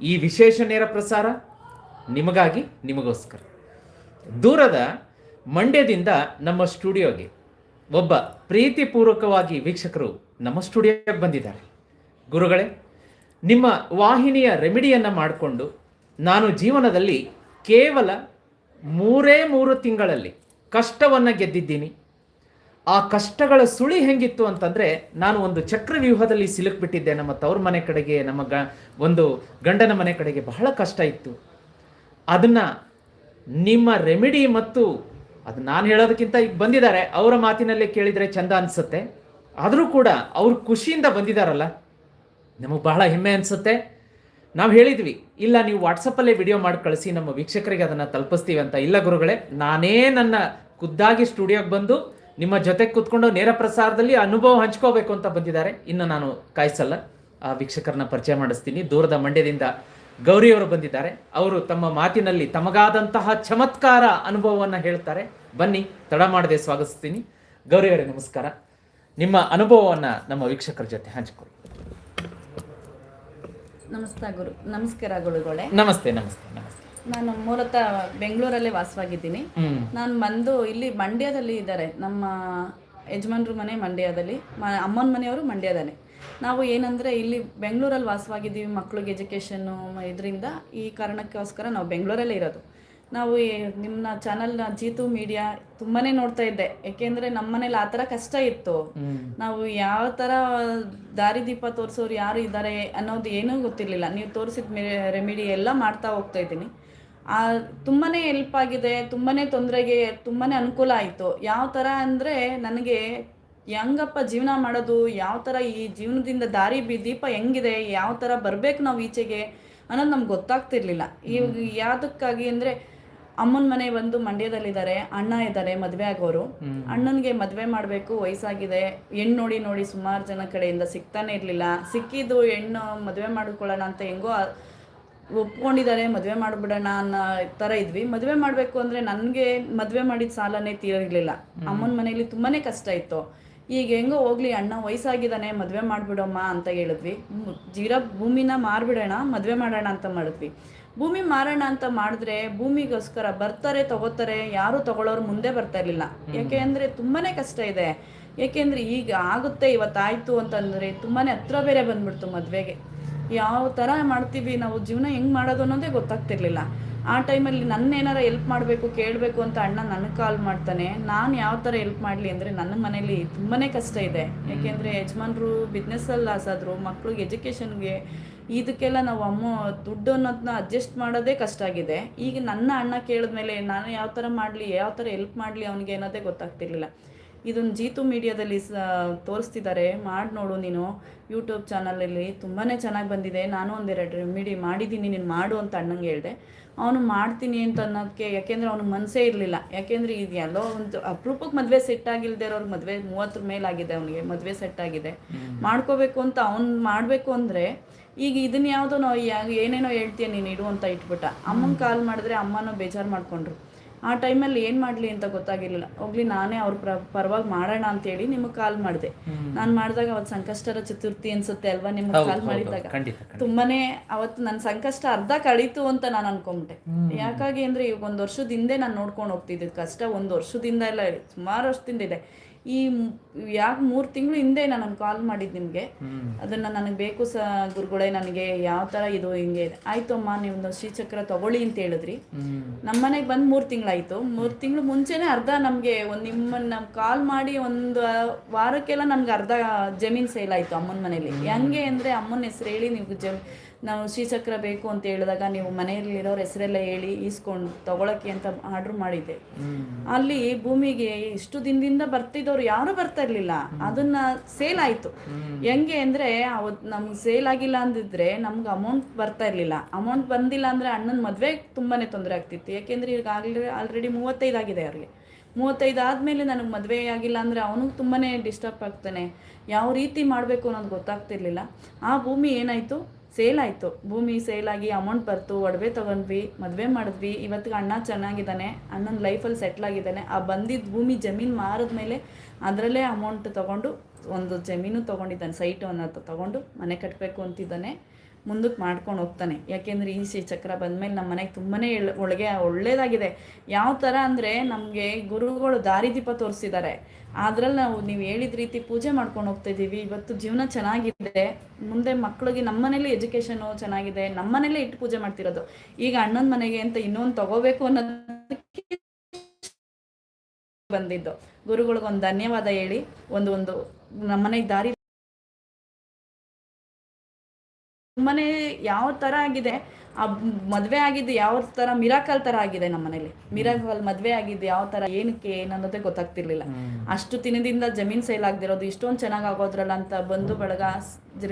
ಈ ವಿಶೇಷ ನೇರ ಪ್ರಸಾರ ನಿಮಗಾಗಿ, ನಿಮಗೋಸ್ಕರ. ದೂರದ ಮಂಡ್ಯದಿಂದ ನಮ್ಮ ಸ್ಟುಡಿಯೋಗೆ ಒಬ್ಬ ಪ್ರೀತಿಪೂರ್ವಕವಾಗಿ ವೀಕ್ಷಕರು ನಮ್ಮ ಸ್ಟುಡಿಯೋಗೆ ಬಂದಿದ್ದಾರೆ. ಗುರುಗಳೇ, ನಿಮ್ಮ ವಾಹಿನಿಯ ರೆಮಿಡಿಯನ್ನು ಮಾಡಿಕೊಂಡು ನಾನು ಜೀವನದಲ್ಲಿ ಕೇವಲ ಮೂರೇ ಮೂರು ತಿಂಗಳಲ್ಲಿ ಕಷ್ಟವನ್ನು ಗೆದ್ದಿದ್ದೀನಿ. ಆ ಕಷ್ಟಗಳ ಸುಳಿ ಹೆಂಗಿತ್ತು ಅಂತಂದ್ರೆ ನಾನು ಒಂದು ಚಕ್ರವ್ಯೂಹದಲ್ಲಿ ಸಿಲುಕ್ಬಿಟ್ಟಿದ್ದೆ. ನಮ್ಮ ತವ್ರ ಮನೆ ಕಡೆಗೆ, ನಮ್ಮ ಗ, ಒಂದು ಗಂಡನ ಮನೆ ಕಡೆಗೆ ಬಹಳ ಕಷ್ಟ ಇತ್ತು. ಅದನ್ನ ನಿಮ್ಮ ರೆಮಿಡಿ ಮತ್ತು ಅದು ನಾನು ಹೇಳೋದಕ್ಕಿಂತ ಈಗ ಬಂದಿದ್ದಾರೆ. ಅವರ ಮಾತಿನಲ್ಲೇ ಕೇಳಿದರೆ ಚಂದ ಅನಿಸುತ್ತೆ. ಆದರೂ ಕೂಡ ಅವ್ರು ಖುಷಿಯಿಂದ ಬಂದಿದ್ದಾರಲ್ಲ ನಮಗೆ ಬಹಳ ಹೆಮ್ಮೆ ಅನಿಸುತ್ತೆ. ನಾವು ಹೇಳಿದ್ವಿ, ಇಲ್ಲ ನೀವು ವಾಟ್ಸಪ್ಪಲ್ಲೇ ವಿಡಿಯೋ ಮಾಡಿ ಕಳಿಸಿ, ನಮ್ಮ ವೀಕ್ಷಕರಿಗೆ ಅದನ್ನು ತಲುಪಿಸ್ತೀವಿ ಅಂತ. ಇಲ್ಲ ಗುರುಗಳೇ, ನಾನೇ ನನ್ನ ಖುದ್ದಾಗಿ ಸ್ಟುಡಿಯೋಗೆ ಬಂದು ನಿಮ್ಮ ಜೊತೆ ಕೂತ್ಕೊಂಡು ನೇರ ಪ್ರಸಾರದಲ್ಲಿ ಅನುಭವ ಹಂಚ್ಕೋಬೇಕು ಅಂತ ಬಂದಿದ್ದಾರೆ. ಇನ್ನು ನಾನು ಕಾಯಿಸಲ್ಲ. ಆ ವೀಕ್ಷಕರನ್ನ ಪರಿಚಯ ಮಾಡಿಸ್ತೀನಿ. ದೂರದ ಮಂಡ್ಯದಿಂದ ಗೌರಿಯವರು ಬಂದಿದ್ದಾರೆ. ಅವರು ತಮ್ಮ ಮಾತಿನಲ್ಲಿ ತಮಗಾದಂತಹ ಚಮತ್ಕಾರ ಅನುಭವವನ್ನು ಹೇಳ್ತಾರೆ. ಬನ್ನಿ ತಡ ಮಾಡದೆ ಸ್ವಾಗತಿಸ್ತೀನಿ. ಗೌರಿಯವರೇ ನಮಸ್ಕಾರ. ನಿಮ್ಮ ಅನುಭವವನ್ನು ನಮ್ಮ ವೀಕ್ಷಕರ ಜೊತೆ ಹಂಚಿಕೊಳ್ಳಿ. ನಮಸ್ತೆ ಗುರು. ನಮಸ್ಕಾರ ಗುರುಗಳೇ. ನಮಸ್ತೆ ನಮಸ್ತೆ ನಮಸ್ತೆ. ನಾನು ಮೂಲತಃ ಬೆಂಗಳೂರಲ್ಲೇ ವಾಸವಾಗಿದ್ದೀನಿ. ನಾನು ಬಂದು ಇಲ್ಲಿ ಮಂಡ್ಯದಲ್ಲಿ ಇದ್ದಾರೆ. ನಮ್ಮ ಯಜಮಾನ್ರ ಮನೆ ಮಂಡ್ಯದಲ್ಲಿ ಅಮ್ಮನ ಮನೆಯವರು ಮಂಡ್ಯದಲ್ಲೇ. ನಾವು ಏನಂದರೆ ಇಲ್ಲಿ ಬೆಂಗಳೂರಲ್ಲಿ ವಾಸವಾಗಿದ್ದೀವಿ ಮಕ್ಳಿಗೆ ಎಜುಕೇಷನ್ನು ಇದರಿಂದ ಈ ಕಾರಣಕ್ಕೋಸ್ಕರ ನಾವು ಬೆಂಗಳೂರಲ್ಲೇ ಇರೋದು. ನಾವು ನಿಮ್ಮ ಚಾನಲ್ನ ಜೀತು ಮೀಡಿಯಾ ತುಂಬಾನೇ ನೋಡ್ತಾ ಇದ್ದೆ. ಯಾಕೆಂದ್ರೆ ನಮ್ಮ ಮನೇಲಿ ಆ ಥರ ಕಷ್ಟ ಇತ್ತು. ನಾವು ಯಾವ ಥರ ದಾರಿದೀಪ ತೋರಿಸೋರು ಯಾರು ಇದ್ದಾರೆ ಅನ್ನೋದು ಏನೂ ಗೊತ್ತಿರಲಿಲ್ಲ. ನೀವು ತೋರಿಸಿದ ರೆಮಿಡಿ ಎಲ್ಲ ಮಾಡ್ತಾ ಹೋಗ್ತಾ ಇದ್ದೀನಿ. ತುಂಬಾ ಹೆಲ್ಪ್ ಆಗಿದೆ ತುಂಬಾ ತೊಂದರೆಗೆ ತುಂಬಾ ಅನುಕೂಲ ಆಯಿತು. ಯಾವ ಥರ ಅಂದರೆ ನನಗೆ ಹೆಂಗಪ್ಪ ಜೀವನ ಮಾಡೋದು ಯಾವ ಥರ ಈ ಜೀವನದಿಂದ ದಾರಿ ಬಿ ದೀಪ ಹೆಂಗಿದೆ ಯಾವ ಥರ ಬರಬೇಕು ನಾವು ಈಚೆಗೆ ಅನ್ನೋದು ನಮ್ಗೆ ಗೊತ್ತಾಗ್ತಿರ್ಲಿಲ್ಲ. ಈ ಯಾವುದಕ್ಕಾಗಿ ಅಂದರೆ ಅಮ್ಮನ ಮನೆ ಬಂದು ಮಂಡ್ಯದಲ್ಲಿದ್ದಾರೆ ಅಣ್ಣ ಇದ್ದಾರೆ ಮದುವೆ ಆಗೋರು. ಅಣ್ಣನಿಗೆ ಮದುವೆ ಮಾಡಬೇಕು ವಯಸ್ಸಾಗಿದೆ. ಹೆಣ್ಣು ನೋಡಿ ನೋಡಿ ಸುಮಾರು ಜನ ಕಡೆಯಿಂದ ಸಿಗ್ತಾನೆ ಇರಲಿಲ್ಲ. ಸಿಕ್ಕಿದ್ದು ಹೆಣ್ಣು ಮದುವೆ ಮಾಡ್ಕೊಳ್ಳೋಣ ಅಂತ ಹೆಂಗೋ ಆ- ಒಪ್ಕೊಂಡಿದ್ದಾರೆ ಮದುವೆ ಮಾಡಿಬಿಡೋಣ ಅನ್ನೋ ಥರ ಇದ್ವಿ. ಮದುವೆ ಮಾಡಬೇಕು ಅಂದರೆ ನನಗೆ ಮದುವೆ ಮಾಡಿದ ಸಾಲನೇ ತೀರಿರಲಿಲ್ಲ. ಅಮ್ಮನ ಮನೇಲಿ ತುಂಬಾ ಕಷ್ಟ ಇತ್ತು. ಈಗ ಹೆಂಗೋ ಹೋಗ್ಲಿ ಅಣ್ಣ ವಯಸ್ಸಾಗಿದ್ದಾನೆ ಮದುವೆ ಮಾಡಿಬಿಡಮ್ಮ ಅಂತ ಹೇಳಿದ್ವಿ. ಜೀರ ಭೂಮಿನ ಮಾರ್ಬಿಡೋಣ ಮದುವೆ ಮಾಡೋಣ ಅಂತ ಮಾಡಿದ್ವಿ. ಭೂಮಿ ಮಾರೋಣ ಅಂತ ಮಾಡಿದ್ರೆ ಭೂಮಿಗೋಸ್ಕರ ಬರ್ತಾರೆ ತಗೋತಾರೆ ಯಾರು ತಗೊಳ್ಳೋರು ಮುಂದೆ ಬರ್ತಾ ಇರಲಿಲ್ಲ. ಯಾಕೆ ಅಂದರೆ ತುಂಬಾ ಕಷ್ಟ ಇದೆ. ಯಾಕೆಂದ್ರೆ ಈಗ ಆಗುತ್ತೆ ಇವತ್ತಾಯ್ತು ಅಂತಂದ್ರೆ ತುಂಬಾ ಹತ್ರ ಬೇರೆ ಬಂದ್ಬಿಡ್ತು ಮದುವೆಗೆ. ಯಾವ ಥರ ಮಾಡ್ತೀವಿ ನಾವು ಜೀವನ ಹೆಂಗೆ ಮಾಡೋದು ಅನ್ನೋದೇ ಗೊತ್ತಾಗ್ತಿರ್ಲಿಲ್ಲ. ಆ ಟೈಮಲ್ಲಿ ನನ್ನ ಏನಾರ ಹೆಲ್ಪ್ ಮಾಡಬೇಕು ಕೇಳಬೇಕು ಅಂತ ಅಣ್ಣ ನನಗೆ ಕಾಲ್ ಮಾಡ್ತಾನೆ. ನಾನು ಯಾವ ಥರ ಹೆಲ್ಪ್ ಮಾಡಲಿ ಅಂದರೆ ನನ್ನ ಮನೇಲಿ ತುಂಬಾ ಕಷ್ಟ ಇದೆ. ಯಾಕೆಂದರೆ ಯಜಮಾನ್ರು ಬಿಸ್ನೆಸ್ಸಲ್ಲಿ ಲಾಸ್ ಆದರು ಮಕ್ಳಿಗೆ ಎಜುಕೇಷನ್ಗೆ ಇದಕ್ಕೆಲ್ಲ ನಾವು ಅಮ್ಮ ದುಡ್ಡು ಅನ್ನೋದನ್ನ ಅಡ್ಜಸ್ಟ್ ಮಾಡೋದೇ ಕಷ್ಟ ಆಗಿದೆ. ಈಗ ನನ್ನ ಅಣ್ಣ ಕೇಳಿದ್ಮೇಲೆ ನಾನು ಯಾವ ಥರ ಮಾಡಲಿ ಯಾವ ಥರ ಹೆಲ್ಪ್ ಮಾಡಲಿ ಅವನಿಗೆ ಅನ್ನೋದೇ ಗೊತ್ತಾಗ್ತಿರ್ಲಿಲ್ಲ. ಇದೊಂದು ಜೀತು ಮೀಡಿಯಾದಲ್ಲಿ ಸ ತೋರಿಸ್ತಿದ್ದಾರೆ ಮಾಡಿ ನೋಡು ನೀನು. ಯೂಟ್ಯೂಬ್ ಚಾನಲಲ್ಲಿ ತುಂಬಾ ಚೆನ್ನಾಗಿ ಬಂದಿದೆ. ನಾನು ಒಂದೆರಡು ರೆಮಿಡಿ ಮಾಡಿದ್ದೀನಿ. ನೀನು ಮಾಡು ಅಂತ ಅಣ್ಣಂಗೆ ಹೇಳಿದೆ. ಅವನು ಮಾಡ್ತೀನಿ ಅಂತ ಅನ್ನೋದಕ್ಕೆ ಯಾಕೆಂದರೆ ಅವನು ಮನಸ್ಸೇ ಇರಲಿಲ್ಲ. ಯಾಕೆಂದರೆ ಇದು ಎಲ್ಲೋ ಒಂದು ಅಪರೂಪಕ್ಕೆ ಮದುವೆ ಸೆಟ್ ಆಗಿಲ್ಲದೆ ಇರೋರು ಮದುವೆ ಮೂವತ್ತರ ಮೇಲಾಗಿದೆ ಅವನಿಗೆ. ಮದುವೆ ಸೆಟ್ ಆಗಿದೆ. ಮಾಡ್ಕೋಬೇಕು ಅಂತ ಅವ್ನು ಮಾಡಬೇಕು ಅಂದರೆ ಈಗ ಇದನ್ನ ಯಾವುದೋ ನಾವು ಏನೇನೋ ಹೇಳ್ತೀಯ ನೀನು ಇಡು ಅಂತ ಇಟ್ಬಿಟ್ಟ. ಅಮ್ಮನ ಕಾಲ್ ಮಾಡಿದ್ರೆ ಅಮ್ಮನೂ ಬೇಜಾರು ಮಾಡ್ಕೊಂಡ್ರು. ಆ ಟೈಮಲ್ಲಿ ಏನು ಮಾಡಲಿ ಅಂತ ಗೊತ್ತಾಗಿರಲಿಲ್ಲ. ಹೋಗ್ಲಿ ನಾನೇ ಅವ್ರ ಪ್ರ ಪರವಾಗಿ ಮಾಡೋಣ ಅಂತೇಳಿ ನಿಮಗೆ ಕಾಲ್ ಮಾಡಿದೆ. ನಾನು ಮಾಡಿದಾಗ ಅವತ್ತು ಸಂಕಷ್ಟರ ಚತುರ್ಥಿ ಅನ್ಸುತ್ತೆ ಅಲ್ವಾ ನಿಮಗೆ ಕಾಲ್ ಮಾಡಿದಾಗ. ತುಂಬಾನೇ ಅವತ್ತು ನನ್ನ ಸಂಕಷ್ಟ ಅರ್ಧ ಕಳೀತು ಅಂತ ನಾನು ಅನ್ಕೊಂಬಿಟ್ಟೆ. ಯಾಕಾಗಿ ಅಂದ್ರೆ ಈಗ ಒಂದು ವರ್ಷದ ಹಿಂದೆ ನಾನು ನೋಡ್ಕೊಂಡು ಹೋಗ್ತಿದ್ದೆ ಕಷ್ಟ. ಒಂದು ವರ್ಷದಿಂದ ಎಲ್ಲ ಸುಮಾರು ವರ್ಷದಿಂದ ಇದೆ. ಈ ಯಾಕೆ ಮೂರು ತಿಂಗಳು ಹಿಂದೆ ನಾನು ಕಾಲ್ ಮಾಡಿದ್ದು ನಿಮಗೆ. ಅದನ್ನ ನನಗೆ ಬೇಕು ಸ ಗುರುಗಳೇ ನನಗೆ ಯಾವ ಥರ ಇದು ಹಿಂಗೆ. ಆಯ್ತು ಅಮ್ಮ ನೀವು ಶ್ರೀಚಕ್ರ ತಗೊಳ್ಳಿ ಅಂತ ಹೇಳಿದ್ರಿ. ನಮ್ಮ ಮನೆಗೆ ಬಂದು ಮೂರು ತಿಂಗಳಾಯಿತು. ಮೂರು ತಿಂಗಳು ಮುಂಚೆನೇ ಅರ್ಧ ನಮಗೆ ಒಂದು ನಿಮ್ಮನ್ನ ನಮ್ ಕಾಲ್ ಮಾಡಿ ಒಂದು ವಾರಕ್ಕೆಲ್ಲ ನಮ್ಗೆ ಅರ್ಧ ಜಮೀನು ಸೇಲ್ ಆಯಿತು ಅಮ್ಮನ ಮನೇಲಿ. ಹೆಂಗೆ ಅಂದರೆ ಅಮ್ಮನ ಹೆಸರು ಹೇಳಿ ನೀವು ಜಮ್ ನಾವು ಶ್ರೀಚಕ್ರ ಬೇಕು ಅಂತ ಹೇಳಿದಾಗ ನೀವು ಮನೆಯಲ್ಲಿರೋರ ಹೆಸರೆಲ್ಲ ಹೇಳಿ ಈಸ್ಕೊಂಡು ತಗೊಳಕ್ಕೆ ಅಂತ ಆರ್ಡರ್ ಮಾಡಿದ್ದೆ. ಅಲ್ಲಿ ಭೂಮಿಗೆ ಇಷ್ಟು ದಿನದಿಂದ ಬರ್ತಿದ್ದವ್ರು ಯಾರು ಬರ್ತಾ ಇರ್ಲಿಲ್ಲ. ಅದನ್ನ ಸೇಲ್ ಆಯ್ತು. ಹೆಂಗೆ ಅಂದ್ರೆ ಅವತ್ ನಮ್ಗೆ ಸೇಲ್ ಆಗಿಲ್ಲ ಅಂದಿದ್ರೆ ನಮ್ಗೆ ಅಮೌಂಟ್ ಬರ್ತಾ ಇರ್ಲಿಲ್ಲ. ಅಮೌಂಟ್ ಬಂದಿಲ್ಲ ಅಂದ್ರೆ ಅಣ್ಣನ ಮದ್ವೆ ತುಂಬಾನೇ ತೊಂದರೆ ಆಗ್ತಿತ್ತು. ಯಾಕೆಂದ್ರೆ ಈಗ ಆಗ್ಲಿ ಆಲ್ರೆಡಿ ಮೂವತ್ತೈದು ಆಗಿದೆ ಅವ್ರಿಗೆ. ಮೂವತ್ತೈದು ಆದಮೇಲೆ ನನಗೆ ಮದುವೆ ಆಗಿಲ್ಲ ಅಂದರೆ ಅವನಿಗೆ ತುಂಬಾ ಡಿಸ್ಟರ್ಬ್ ಆಗ್ತಾನೆ. ಯಾವ ರೀತಿ ಮಾಡಬೇಕು ಅನ್ನೋದು ಗೊತ್ತಾಗ್ತಿರ್ಲಿಲ್ಲ. ಆ ಭೂಮಿ ಏನಾಯಿತು? ಸೇಲ್ ಆಯಿತು. ಭೂಮಿ ಸೇಲ್ ಆಗಿ ಅಮೌಂಟ್ ಬರ್ತು, ಒಡವೆ ತೊಗೊಂಡ್ವಿ, ಮದುವೆ ಮಾಡಿದ್ವಿ, ಇವತ್ತಿಗೆ ಅಣ್ಣ ಚೆನ್ನಾಗಿದ್ದಾನೆ, ಅಣ್ಣನ ಲೈಫಲ್ಲಿ ಸೆಟ್ಲ್ ಆಗಿದ್ದಾನೆ. ಆ ಬಂದಿದ್ದ ಭೂಮಿ ಜಮೀನು ಮಾರಿದ್ಮೇಲೆ ಅದರಲ್ಲೇ ಅಮೌಂಟ್ ತೊಗೊಂಡು ಒಂದು ಜಮೀನು ತೊಗೊಂಡಿದ್ದಾನೆ ಸೈಟ್ ಅನ್ನೋದು ತೊಗೊಂಡು ಮನೆ ಕಟ್ಟಬೇಕು ಅಂತಿದ್ದಾನೆ. ಮುಂದಕ್ಕೆ ಮಾಡ್ಕೊಂಡು ಹೋಗ್ತಾನೆ. ಯಾಕೆಂದ್ರೆ ಈ ಸಿ ಚಕ್ರ ಬಂದಮೇಲೆ ನಮ್ಮ ಮನೆಗೆ ತುಂಬಾ ಒಳಗೆ ಒಳ್ಳೇದಾಗಿದೆ. ಯಾವ ಥರ ಅಂದರೆ ನಮಗೆ ಗುರುಗಳು ದಾರಿದೀಪ ತೋರಿಸಿದ್ದಾರೆ. ಅದ್ರಲ್ಲಿ ನಾವು, ನೀವು ಹೇಳಿದ ರೀತಿ ಪೂಜೆ ಮಾಡ್ಕೊಂಡು ಹೋಗ್ತಾ ಇದ್ದೀವಿ. ಇವತ್ತು ಜೀವನ ಚೆನ್ನಾಗಿದೆ. ಮುಂದೆ ಮಕ್ಕಳಿಗೆ ನಮ್ಮ ಮನೇಲಿ ಎಜುಕೇಷನು ಚೆನ್ನಾಗಿದೆ. ನಮ್ಮ ಮನೇಲಿ ಇಟ್ಟು ಪೂಜೆ ಮಾಡ್ತಿರೋದು. ಈಗ ಅಣ್ಣನ ಮನೆಗೆ ಅಂತ ಇನ್ನೊಂದು ತಗೋಬೇಕು ಅನ್ನೋದಕ್ಕೆ ಬಂದಿದ್ದು. ಗುರುಗಳಿಗೊಂದು ಧನ್ಯವಾದ ಹೇಳಿ. ಒಂದು ಒಂದು ನಮ್ಮನೆಗೆ ದಾರಿ ಮನೆ ಯಾವ ತರ ಆಗಿದೆ ಆ ಮದ್ವೆ ಆಗಿದ್ದು ಯಾವ ತರ ಮಿರಾಕಲ್ ತರ ಆಗಿದೆ ನಮ್ಮ ಮನೇಲಿ ಮಿರಾಕಲ್ ಮದ್ವೆ ಆಗಿದ್ದು ಯಾವ ತರ ಏನಕ್ಕೆ ಏನನ್ನೋದೇ ಗೊತ್ತಾಗ್ತಿರ್ಲಿಲ್ಲ. ಅಷ್ಟು ದಿನದಿಂದ ಜಮೀನ್ ಸೇಲ್ ಆಗದಿರೋದು ಇಷ್ಟೊಂದು ಚೆನ್ನಾಗಿ ಆಗೋದ್ರಲ್ಲ ಅಂತ ಬಂಧು ಬಳಗ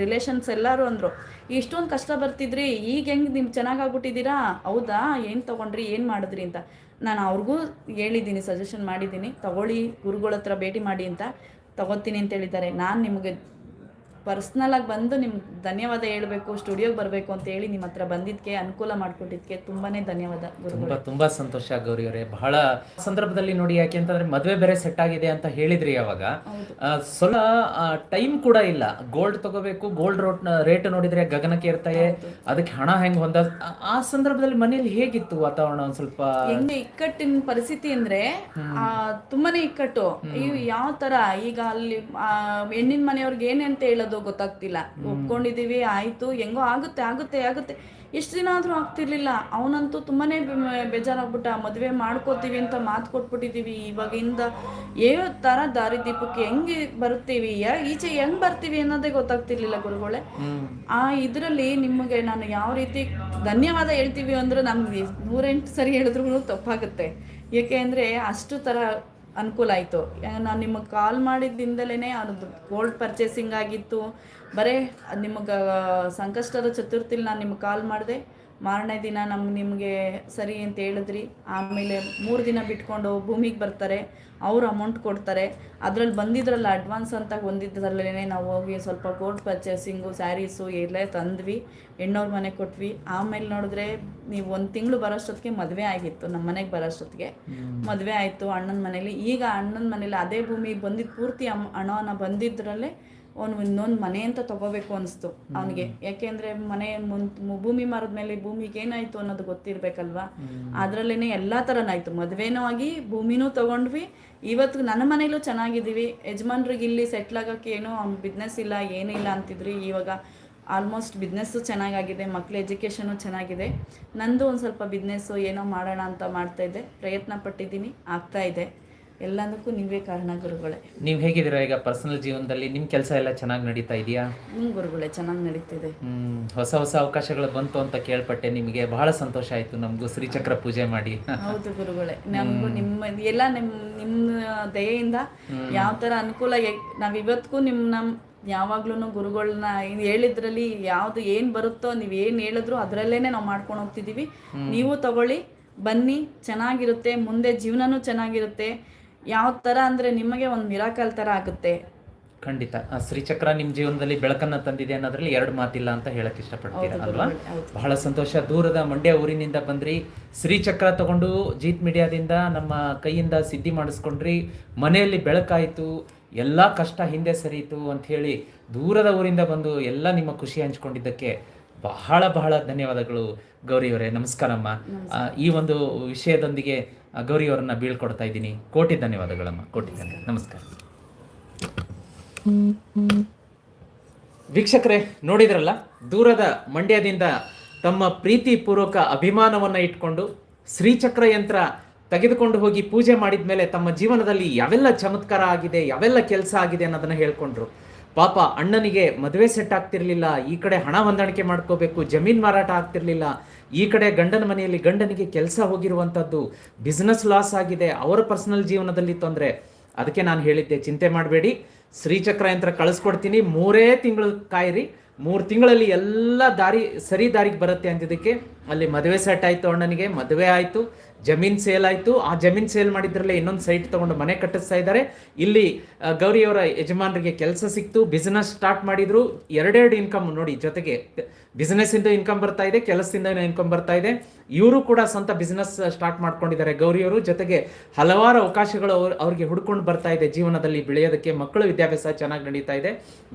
ರಿಲೇಷನ್ಸ್ ಎಲ್ಲರೂ ಅಂದ್ರು. ಇಷ್ಟೊಂದು ಕಷ್ಟ ಬರ್ತಿದ್ರಿ ಈಗ ಹೆಂಗ್ ನಿಮ್ ಚೆನ್ನಾಗಿ ಆಗ್ಬಿಟ್ಟಿದ್ದೀರಾ? ಹೌದಾ? ಏನು ತಗೊಂಡ್ರಿ? ಏನು ಮಾಡಿದ್ರಿ ಅಂತ. ನಾನು ಅವ್ರಿಗೂ ಹೇಳಿದ್ದೀನಿ ಸಜೆಷನ್ ಮಾಡಿದ್ದೀನಿ. ತಗೊಳ್ಳಿ ಗುರುಗಳ ಹತ್ರ ಭೇಟಿ ಮಾಡಿ ಅಂತ ತಗೋತೀನಿ ಅಂತ ಹೇಳಿದ್ದಾರೆ. ನಾನು ನಿಮಗೆ ಪರ್ಸ್ನಲಾಗಿ ಬಂದು ನಿಮ್ಗೆ ಧನ್ಯವಾದ ಹೇಳಬೇಕು ಸ್ಟುಡಿಯೋಗೆ ಬರಬೇಕು ಅಂತ ಹೇಳಿ ನಿಮ್ಮ ಹತ್ರ ಬಂದಿದ್ದಕ್ಕೆ ಅನುಕೂಲ ಮಾಡಿಕೊಟ್ಟಿದ್ದಕ್ಕೆ ತುಂಬಾ ಧನ್ಯವಾದ ಗುರುಗಳು. ತುಂಬಾ ತುಂಬಾ ಸಂತೋಷ ಗೌರಿ ಅವರೇ ಬಹಳ ಸಂದರ್ಭದಲ್ಲಿ ನೋಡಿ ಯಾಕೆ ಅಂತಂದ್ರೆ ಮದುವೆ ಬೇರೆ ಸೆಟ್ ಆಗಿದೆ ಅಂತ ಹೇಳಿದ್ರಿ ಅವಾಗ ಸ್ವಲ್ಪ ಟೈಮ್ ಕೂಡ ಇಲ್ಲ. ಗೋಲ್ಡ್ ತಗೋಬೇಕು ಗೋಲ್ಡ್ ರೋಟ್ ರೇಟ್ ನೋಡಿದ್ರೆ ಗಗನಕ್ಕೆ ಇರ್ತಾಯೆ ಅದಕ್ಕೆ ಹಣ ಹೆಂಗ್ ಹೊಂದ ಆ- ಸಂದರ್ಭದಲ್ಲಿ ಮನೇಲಿ ಹೇಗಿತ್ತು ವಾತಾವರಣ ಒಂದ್ ಸ್ವಲ್ಪ? ಹೆಂಗೆ ಇಕ್ಕಟ್ಟಿನ ಪರಿಸ್ಥಿತಿ ಅಂದ್ರೆ ತುಂಬಾನೇ ಇಕ್ಕಟ್ಟು. ಯಾವ ತರ ಈಗ ಅಲ್ಲಿ ಹೆಣ್ಣಿನ ಮನೆಯವ್ರಿಗೆ ಅಂತ ಹೇಳೋದು? ಗೊತ್ತಾಗ್ತಿಲ್ಲ. ಒಪ್ಕೊಂಡಿದೀವಿ, ಆಯ್ತು, ಹೆಂಗೋ ಆಗುತ್ತೆ ಆಗುತ್ತೆ ಆಗುತ್ತೆ. ಎಷ್ಟು ದಿನ ಆದ್ರೂ ಆಗ್ತಿರ್ಲಿಲ್ಲ. ಅವನಂತೂ ತುಂಬಾನೇ ಬೇಜಾರಾಗ್ಬಿಟ್ಟ, ಮದ್ವೆ ಮಾಡ್ಕೋತೀವಿ ಅಂತ ಮಾತು ಕೊಟ್ಬಿಟ್ಟಿದೀವಿ. ಇವಾಗಿಂದ ಏ ತರ ದಾರಿ ದೀಪಕ್ಕೆ ಹೆಂಗೆ ಬರ್ತೀವಿ ಈಚೆ ಹೆಂಗ್ ಬರ್ತೀವಿ ಅನ್ನೋದೇ ಗೊತ್ತಾಗ್ತಿರ್ಲಿಲ್ಲ ಗುರುಗಳೇ. ಆ ಇದರಲ್ಲಿ ನಿಮಗೆ ನಾನು ಯಾವ ರೀತಿ ಧನ್ಯವಾದ ಹೇಳ್ತೀವಿ ಅಂದ್ರೆ ನಮ್ಗೆ ನೂರೆಂಟು ಸರಿ ಹೇಳಿದ್ರು ತಪ್ಪಾಗುತ್ತೆ. ಏಕೆ ಅಂದ್ರೆ ಅಷ್ಟು ಥರ ಅನುಕೂಲ ಆಯಿತು. ನಾನು ನಿಮಗೆ ಕಾಲ್ ಮಾಡಿದ್ದಿಂದಲೇ ಅದು ಗೋಲ್ಡ್ ಪರ್ಚೇಸಿಂಗ್ ಆಗಿತ್ತು. ಬರೇ, ನಿಮಗೆ ಸಂಕಷ್ಟದ ಚತುರ್ಥಿಲಿ ನಾನು ನಿಮಗೆ ಕಾಲ್ ಮಾಡಿದೆ. ಮಾರನೇ ದಿನ ನಮ್ಗೆ ನಿಮಗೆ ಸರಿ ಅಂತ ಹೇಳಿದ್ರಿ. ಆಮೇಲೆ ಮೂರು ದಿನ ಬಿಟ್ಕೊಂಡು ಭೂಮಿಗೆ ಬರ್ತಾರೆ. ಅವ್ರು ಅಮೌಂಟ್ ಕೊಡ್ತಾರೆ. ಅದರಲ್ಲಿ ಬಂದಿದ್ರಲ್ಲ ಅಡ್ವಾನ್ಸ್ ಅಂತ ಬಂದಿದ್ದರಲ್ಲೇ ನಾವು ಹೋಗಿ ಸ್ವಲ್ಪ ಗೋಲ್ಡ್ ಪರ್ಚೇಸಿಂಗು ಸ್ಯಾರೀಸು ಎಲ್ಲ ತಂದ್ವಿ. ಹೆಣ್ಣವ್ರ ಮನೆ ಕೊಟ್ವಿ. ಆಮೇಲೆ ನೋಡಿದ್ರೆ ನೀವು ಒಂದು ತಿಂಗಳು ಬರೋಷ್ಟೊತ್ತಿಗೆ ಮದುವೆ ಆಗಿತ್ತು. ನಮ್ಮ ಮನೆಗೆ ಬರೋಷ್ಟೊತ್ತಿಗೆ ಮದುವೆ ಆಯಿತು ಅಣ್ಣನ ಮನೇಲಿ. ಈಗ ಅಣ್ಣನ ಮನೇಲಿ ಅದೇ ಭೂಮಿ ಬಂದಿದ್ದು ಪೂರ್ತಿ ಅಮ್ ಹಣನ ಬಂದಿದ್ರಲ್ಲೇ ಅವನು ಇನ್ನೊಂದು ಮನೆ ಅಂತ ತಗೋಬೇಕು ಅನಿಸ್ತು. ಅವನಿಗೆ. ಯಾಕೆಂದ್ರೆ ಮನೆ ಮುಂದ್ ಭೂಮಿ ಭೂಮಿ ಮಾರಿದ್ಮೇಲೆ ಭೂಮಿಗೆ ಏನಾಯ್ತು ಅನ್ನೋದು ಗೊತ್ತಿರ್ಬೇಕಲ್ವಾ? ಅದ್ರಲ್ಲೇನೆ ಎಲ್ಲಾ ಥರನಾಯ್ತು ಮದುವೆನೂ ಆಗಿ ಭೂಮಿನೂ ತಗೊಂಡ್ವಿ. ಇವತ್ತು ನನ್ನ ಮನೇಲೂ ಚೆನ್ನಾಗಿದ್ದೀವಿ. ಯಜಮಾನ್ರಿಗೆ ಇಲ್ಲಿ ಸೆಟ್ಲ್ ಆಗೋಕ್ಕೆ ಏನೋ ಬಿಸ್ನೆಸ್ ಇಲ್ಲ ಏನಿಲ್ಲ ಅಂತಿದ್ರಿ. ಇವಾಗ ಆಲ್ಮೋಸ್ಟ್ ಬಿಸ್ನೆಸ್ಸು ಚೆನ್ನಾಗಾಗಿದೆ. ಮಕ್ಳ ಎಜುಕೇಷನು ಚೆನ್ನಾಗಿದೆ. ನಂದು ಒಂದು ಸ್ವಲ್ಪ ಬಿಸ್ನೆಸ್ಸು ಏನೋ ಮಾಡೋಣ ಅಂತ ಮಾಡ್ತಾ ಇದ್ದೆ. ಪ್ರಯತ್ನ ಪಟ್ಟಿದ್ದೀನಿ. ಆಗ್ತಾ ಇದೆ. ಎಲ್ಲದಕ್ಕೂ ನೀವೇ ಕಾರಣ ಗುರುಗಳೇ. ನೀವು ಹೇಗಿದ್ದೀರಾ ಈಗ ಪರ್ಸನಲ್ ಜೀವನದಲ್ಲಿ? ನಿಮ್ಮ ಕೆಲಸ ಎಲ್ಲ ಚೆನ್ನಾಗಿ ನಡೀತಾ ಇದೆಯಾ? ಹ್ಞೂ ಗುರುಗಳೇ ಚೆನ್ನಾಗಿ ನಡೀತಿದೆ. ಹ್ಮ್ ಹೊಸ ಹೊಸ ಅವಕಾಶಗಳು ಬಂತು ಅಂತ ಕೇಳ್ಪಟ್ಟೆ ನಿಮಗೆ. ಬಹಳ ಸಂತೋಷ ಆಯ್ತು ನಮಗೂ ಶ್ರೀಚಕ್ರ ಪೂಜೆ ಮಾಡಿ. ಹೌದು ಗುರುಗಳೇ ನಮಗೂ ನಿಮ್ಮ ಎಲ್ಲ ನಿಮ್ಮ ನಿಮ್ಮ ದಯೆಯಿಂದ ಯಾವ ಥರ ಅನುಕೂಲ ನಾವು ನಾವ್ ಇವತ್ತಿಗೂ ನಿಮ್ಮ ನಮ್ಮ ಯಾವಾಗ್ಲೂ ಗುರುಗಳನ್ನ ಹೇಳಿದ್ರಲ್ಲಿ ಯಾವ್ದು ಏನ್ ಬರುತ್ತೋ ನೀವ್ ಏನ್ ಹೇಳಿದ್ರು ಅದ್ರಲ್ಲೇನೆ ನಾವು ಮಾಡ್ಕೊಂಡು ಹೋಗ್ತಿದೀವಿ. ನೀವು ತಗೊಳ್ಳಿ ಬನ್ನಿ ಚೆನ್ನಾಗಿರುತ್ತೆ ಮುಂದೆ ಜೀವನನೂ ಚೆನ್ನಾಗಿರುತ್ತೆ. ಯಾವ ತರ ಅಂದ್ರೆ ನಿಮಗೆ ಒಂದು ಮಿರಾಕಲ್ ತರ ಆಗುತ್ತೆ? ಖಂಡಿತ. ಆ ಶ್ರೀಚಕ್ರ ನಿಮ್ ಜೀವನದಲ್ಲಿ ಬೆಳಕನ್ನ ತಂದಿದೆ ಅನ್ನೋದ್ರಲ್ಲಿ ಎರಡು ಮಾತಿಲ್ಲ ಅಂತ ಹೇಳಕ್ ಇಷ್ಟಪಡ್ತೀರಾ ಅಲ್ವಾ? ಬಹಳ ಸಂತೋಷ. ದೂರದ ಮಂಡ್ಯ ಊರಿನಿಂದ ಬಂದ್ರಿ. ಶ್ರೀಚಕ್ರ ತಗೊಂಡು ಜೀತ್ ಮೀಡಿಯಾದಿಂದ ನಮ್ಮ ಕೈಯಿಂದ ಸಿದ್ಧಿ ಮಾಡಿಸ್ಕೊಂಡ್ರಿ. ಮನೆಯಲ್ಲಿ ಬೆಳಕಾಯ್ತು ಎಲ್ಲ ಕಷ್ಟ ಹಿಂದೆ ಸರಿಯಿತು ಅಂತ ಹೇಳಿ ದೂರದ ಊರಿಂದ ಬಂದು ಎಲ್ಲ ನಿಮ್ಮ ಖುಷಿ ಹಂಚ್ಕೊಂಡಿದ್ದಕ್ಕೆ ಬಹಳ ಬಹಳ ಧನ್ಯವಾದಗಳು ಗೌರಿಯವರೇ. ನಮಸ್ಕಾರಮ್ಮ. ಈ ಒಂದು ವಿಷಯದೊಂದಿಗೆ ಆ, ಗೌರಿಯವರನ್ನ ಬೀಳ್ಕೊಡ್ತಾ ಇದ್ದೀನಿ. ಕೋಟಿ ಧನ್ಯವಾದಗಳಮ್ಮ ಕೋಟಿ ನಮಸ್ಕಾರ. ವೀಕ್ಷಕರೇ ನೋಡಿದ್ರಲ್ಲ? ದೂರದ ಮಂಡ್ಯದಿಂದ ತಮ್ಮ ಪ್ರೀತಿಪೂರ್ವಕ ಅಭಿಮಾನವನ್ನು ಇಟ್ಕೊಂಡು ಶ್ರೀಚಕ್ರ ಯಂತ್ರ ತೆಗೆದುಕೊಂಡು ಹೋಗಿ ಪೂಜೆ ಮಾಡಿದ ಮೇಲೆ ತಮ್ಮ ಜೀವನದಲ್ಲಿ ಯಾವೆಲ್ಲ ಚಮತ್ಕಾರ ಆಗಿದೆ ಯಾವೆಲ್ಲ ಕೆಲಸ ಆಗಿದೆ ಅನ್ನೋದನ್ನ ಹೇಳ್ಕೊಂಡ್ರು. ಪಾಪ ಅಣ್ಣನಿಗೆ ಮದುವೆ ಸೆಟ್ ಆಗ್ತಿರ್ಲಿಲ್ಲ ಈ ಕಡೆ ಹಣ ಹೊಂದಾಣಿಕೆ ಮಾಡ್ಕೋಬೇಕು ಜಮೀನ್ ಮಾರಾಟ ಆಗ್ತಿರ್ಲಿಲ್ಲ ಈ ಕಡೆ ಗಂಡನ ಮನೆಯಲ್ಲಿ ಗಂಡನಿಗೆ ಕೆಲಸ ಹೋಗಿರುವಂಥದ್ದು ಬಿಸ್ನೆಸ್ ಲಾಸ್ ಆಗಿದೆ, ಅವರ ಪರ್ಸನಲ್ ಜೀವನದಲ್ಲಿ ತೊಂದರೆ. ಅದಕ್ಕೆ ನಾನು ಹೇಳಿದ್ದೆ, ಚಿಂತೆ ಮಾಡಬೇಡಿ. ಶ್ರೀಚಕ್ರ ಯಂತ್ರ ಕಳಿಸ್ಕೊಡ್ತೀನಿ. ಮೂರೇ ತಿಂಗಳು ಕಾಯಿರಿ. ಮೂರು ತಿಂಗಳಲ್ಲಿ ಎಲ್ಲ ದಾರಿ, ಸರಿ ದಾರಿಗೆ ಬರುತ್ತೆ ಅಂತಿದ್ದಕ್ಕೆ ಅಲ್ಲಿ ಮದುವೆ ಸೆಟ್ ಆಯಿತು ಅಣ್ಣನಿಗೆ, ಮದುವೆ ಆಯಿತು. ಜಮೀನ್ ಸೇಲ್ ಆಯಿತು. ಆ ಜಮೀನ್ ಸೇಲ್ ಮಾಡಿದ್ರಲ್ಲೇ ಇನ್ನೊಂದು ಸೈಟ್ ತಗೊಂಡು ಮನೆ ಕಟ್ಟಿಸ್ತಾ ಇದ್ದಾರೆ. ಇಲ್ಲಿ ಗೌರಿಯವರ ಯಜಮಾನರಿಗೆ ಕೆಲಸ ಸಿಕ್ತು. ಬಿಸ್ನೆಸ್ ಸ್ಟಾರ್ಟ್ ಮಾಡಿದ್ರು. ಎರಡೆರಡು ಇನ್ಕಮ್ ನೋಡಿ, ಜೊತೆಗೆ ಬಿಸ್ನೆಸ್ ಇಂದ ಇನ್ಕಮ್ ಬರ್ತಾ ಇದೆ, ಕೆಲಸದಿಂದ ಇನ್ಕಮ್ ಬರ್ತಾ ಇದೆ. ಇವರು ಕೂಡ ಸ್ವಂತ ಬಿಸ್ನೆಸ್ ಸ್ಟಾರ್ಟ್ ಮಾಡ್ಕೊಂಡಿದ್ದಾರೆ ಗೌರಿಯವರು ಜೊತೆಗೆ ಹಲವಾರು ಅವಕಾಶಗಳು ಅವ್ರು, ಅವ್ರಿಗೆ ಹುಡ್ಕೊಂಡು ಬರ್ತಾ ಇದೆ ಜೀವನದಲ್ಲಿ ಬೆಳೆಯೋದಕ್ಕೆ. ಮಕ್ಕಳು ವಿದ್ಯಾಭ್ಯಾಸ ಚೆನ್ನಾಗಿ ನಡೀತಾ ಇದೆ.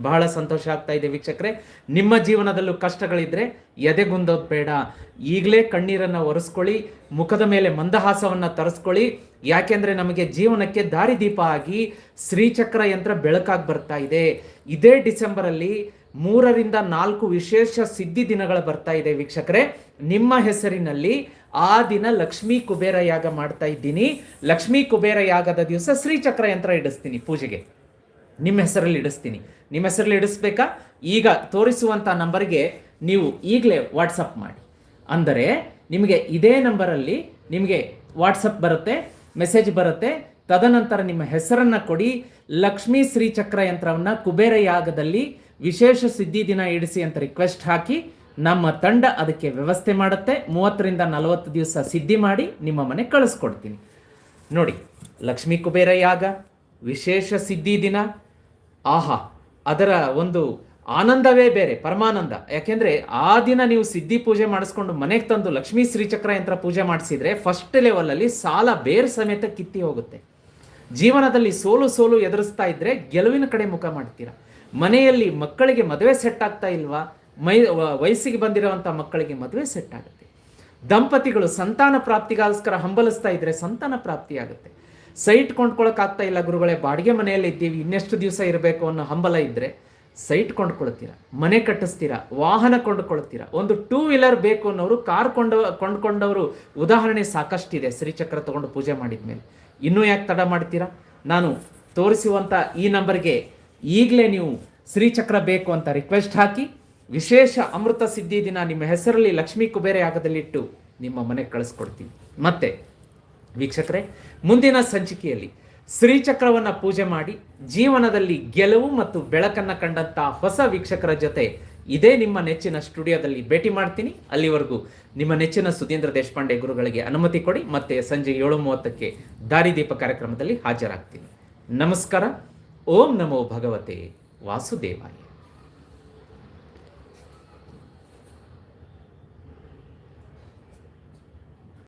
ಬಹಳ ಸಂತೋಷ ಆಗ್ತಾ ಇದೆ ವೀಕ್ಷಕರೇ. ನಿಮ್ಮ ಜೀವನದಲ್ಲೂ ಕಷ್ಟಗಳಿದ್ರೆ ಎದೆಗುಂದೋದು ಬೇಡ. ಈಗಲೇ ಕಣ್ಣೀರನ್ನು ಒರೆಸ್ಕೊಳ್ಳಿ. ಮುಖದ ಮೇಲೆ ಮಂದಹಾಸವನ್ನ ತರಿಸ್ಕೊಳ್ಳಿ. ಯಾಕೆಂದ್ರೆ ನಮಗೆ ಜೀವನಕ್ಕೆ ದಾರಿದೀಪ ಆಗಿ ಶ್ರೀಚಕ್ರ ಯಂತ್ರ ಬೆಳಕಾಗಿ ಬರ್ತಾ ಇದೆ. ಇದೇ ಡಿಸೆಂಬರಲ್ಲಿ ಮೂರರಿಂದ ನಾಲ್ಕು ವಿಶೇಷ ಸಿದ್ಧಿ ದಿನಗಳು ಬರ್ತಾ ಇದೆ ವೀಕ್ಷಕರೇ. ನಿಮ್ಮ ಹೆಸರಿನಲ್ಲಿ ಆ ದಿನ ಲಕ್ಷ್ಮೀ ಕುಬೇರ ಯಾಗ ಮಾಡ್ತಾ ಇದ್ದೀನಿ. ಲಕ್ಷ್ಮೀ ಕುಬೇರ ಯಾಗದ ದಿವಸ ಶ್ರೀಚಕ್ರ ಯಂತ್ರ ಇಡಿಸ್ತೀನಿ ಪೂಜೆಗೆ. ನಿಮ್ಮ ಹೆಸರಲ್ಲಿ ಇಡಿಸ್ತೀನಿ. ನಿಮ್ಮ ಹೆಸರಲ್ಲಿ ಇಡಿಸ್ಬೇಕಾ? ಈಗ ತೋರಿಸುವಂಥ ನಂಬರ್ಗೆ ನೀವು ಈಗಲೇ ವಾಟ್ಸಪ್ ಮಾಡಿ. ಅಂದರೆ ನಿಮಗೆ ಇದೇ ನಂಬರಲ್ಲಿ ನಿಮಗೆ ವಾಟ್ಸಪ್ ಬರುತ್ತೆ ಮೆಸೇಜ್ ಬರುತ್ತೆ. ತದನಂತರ ನಿಮ್ಮ ಹೆಸರನ್ನು ಕೊಡಿ. ಲಕ್ಷ್ಮೀ ಶ್ರೀಚಕ್ರ ಯಂತ್ರವನ್ನು ಕುಬೇರ ಯಾಗದಲ್ಲಿ ವಿಶೇಷ ಸಿದ್ಧಿ ದಿನ ಇಡಿಸಿ ಅಂತ ರಿಕ್ವೆಸ್ಟ್ ಹಾಕಿ ನಮ್ಮ ತಂಡ ಅದಕ್ಕೆ ವ್ಯವಸ್ಥೆ ಮಾಡುತ್ತೆ. ಮೂವತ್ತರಿಂದ ನಲವತ್ತು ದಿವಸ ಸಿದ್ಧಿ ಮಾಡಿ ನಿಮ್ಮ ಮನೆ ಕಳಿಸ್ಕೊಡ್ತೀನಿ. ನೋಡಿ, ಲಕ್ಷ್ಮೀ ಕುಬೇರ ಯಾಗ, ವಿಶೇಷ ಸಿದ್ಧಿ ದಿನ. ಆಹಾ, ಅದರ ಒಂದು ಆನಂದವೇ ಬೇರೆ, ಪರಮಾನಂದ. ಯಾಕೆಂದ್ರೆ ಆ ದಿನ ನೀವು ಸಿದ್ಧಿ ಪೂಜೆ ಮಾಡಿಸ್ಕೊಂಡು ಮನೆಗೆ ತಂದು ಲಕ್ಷ್ಮೀ ಶ್ರೀಚಕ್ರ ಯಂತ್ರ ಪೂಜೆ ಮಾಡಿಸಿದ್ರೆ ಫಸ್ಟ್ ಲೆವೆಲಲ್ಲಿ ಸಾಲ ಬೇರೆ ಸಮೇತ ಕಿತ್ತಿ ಹೋಗುತ್ತೆ. ಜೀವನದಲ್ಲಿ ಸೋಲು ಸೋಲು ಎದುರಿಸ್ತಾ ಇದ್ರೆ ಗೆಲುವಿನ ಕಡೆ ಮುಖ ಮಾಡ್ತೀರಾ? ಮನೆಯಲ್ಲಿ ಮಕ್ಕಳಿಗೆ ಮದುವೆ ಸೆಟ್ ಆಗ್ತಾ ಇಲ್ವಾ? ಮೈ ವಯಸ್ಸಿಗೆ ಬಂದಿರುವಂಥ ಮಕ್ಕಳಿಗೆ ಮದುವೆ ಸೆಟ್ ಆಗುತ್ತೆ. ದಂಪತಿಗಳು ಸಂತಾನ ಪ್ರಾಪ್ತಿಗೋಸ್ಕರ ಹಂಬಲಿಸ್ತಾ ಇದ್ರೆ ಸಂತಾನ ಪ್ರಾಪ್ತಿ ಆಗುತ್ತೆ. ಸೈಟ್ ಕೊಂಡ್ಕೊಳಕ್ಕಾಗ್ತಾ ಇಲ್ಲ ಗುರುಗಳೇ, ಬಾಡಿಗೆ ಮನೆಯಲ್ಲಿ ಇದ್ದೀವಿ ಇನ್ನೆಷ್ಟು ದಿವಸ ಇರಬೇಕು ಅನ್ನೋ ಹಂಬಲ ಇದ್ರೆ ಸೈಟ್ ಕೊಂಡ್ಕೊಳ್ತೀರಾ, ಮನೆ ಕಟ್ಟಿಸ್ತೀರಾ, ವಾಹನ ಕೊಂಡುಕೊಳ್ತೀರಾ, ಒಂದು ಟೂ ವೀಲರ್ ಬೇಕು ಅನ್ನೋರು ಕಾರ್ ಕೊಂಡ, ಕೊಂಡ್ಕೊಂಡವರು ಉದಾಹರಣೆ ಸಾಕಷ್ಟಿದೆ ಶ್ರೀಚಕ್ರ ತಗೊಂಡು ಪೂಜೆ ಮಾಡಿದ ಮೇಲೆ ಇನ್ನೂ ಯಾಕೆ ತಡ ಮಾಡ್ತೀರಾ? ನಾನು ತೋರಿಸುವಂಥ ಈ ನಂಬರ್ಗೆ ಈಗಲೇ ನೀವು ಶ್ರೀಚಕ್ರ ಬೇಕು ಅಂತ ರಿಕ್ವೆಸ್ಟ್ ಹಾಕಿ, ವಿಶೇಷ ಅಮೃತ ಸಿದ್ಧಿ ದಿನ ನಿಮ್ಮ ಹೆಸರಲ್ಲಿ ಲಕ್ಷ್ಮೀ ಕುಬೇರ ಯಾಗದಲ್ಲಿಟ್ಟು ನಿಮ್ಮ ಮನೆಗೆ ಕಳಿಸ್ಕೊಡ್ತೀನಿ. ಮತ್ತೆ, ವೀಕ್ಷಕರೇ, ಮುಂದಿನ ಸಂಚಿಕೆಯಲ್ಲಿ ಶ್ರೀಚಕ್ರವನ್ನ ಪೂಜೆ ಮಾಡಿ ಜೀವನದಲ್ಲಿ ಗೆಲುವು ಮತ್ತು ಬೆಳಕನ್ನು ಕಂಡಂಥ ಹೊಸ ವೀಕ್ಷಕರ ಜೊತೆ ಇದೇ ನಿಮ್ಮ ನೆಚ್ಚಿನ ಸ್ಟುಡಿಯೋದಲ್ಲಿ ಭೇಟಿ ಮಾಡ್ತೀನಿ. ಅಲ್ಲಿವರೆಗೂ ನಿಮ್ಮ ನೆಚ್ಚಿನ ಸುಧೀಂದ್ರ ದೇಶಪಾಂಡೆ ಗುರುಗಳಿಗೆ ಅನುಮತಿ ಕೊಡಿ. ಮತ್ತೆ ಸಂಜೆ ಏಳು ಮೂವತ್ತಕ್ಕೆ ದಾರಿದೀಪ ಕಾರ್ಯಕ್ರಮದಲ್ಲಿ ಹಾಜರಾಗ್ತೀನಿ. ನಮಸ್ಕಾರ. ಓಂ ನಮೋ ಭಗವತೆ ವಾಸುದೇವಾಯ.